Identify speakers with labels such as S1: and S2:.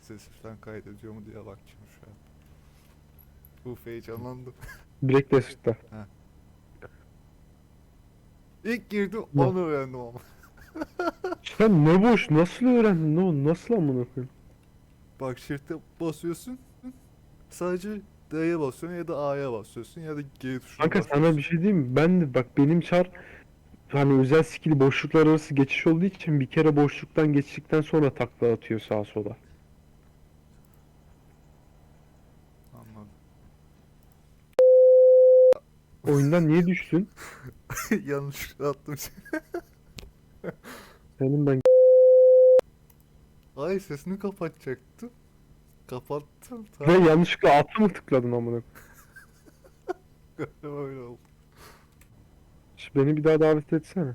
S1: Ses falan kaydediyor mu diye bakacağım şu an. Uf heyecanlandım.
S2: Black Desert'ta.
S1: İlk girdim
S2: Ne?
S1: onu öğrendim ama.
S2: Sen ne boş nasıl öğrendin ne nasıl amına koyayım?
S1: Bak shift'e basıyorsun. Sadece D'ye basıyorsun ya da A'ya basıyorsun ya da G tuşuna
S2: Kanka sana
S1: basıyorsun.
S2: bir şey diyeyim mi? Ben de bak benim çar hani özel skill boşluklar arası geçiş olduğu için bir kere boşluktan geçtikten sonra takla atıyor sağa sola.
S1: Anladım.
S2: Oyundan niye düştün?
S1: Yanlışlıkla attım seni.
S2: Senin ben
S1: Ay sesini kapatacaktım. Kapattım.
S2: ve
S1: Tamam.
S2: yanlışlıkla atı mı tıkladın amına koyayım?
S1: Öyle oldu.
S2: Şu Beni bir daha davet etsene.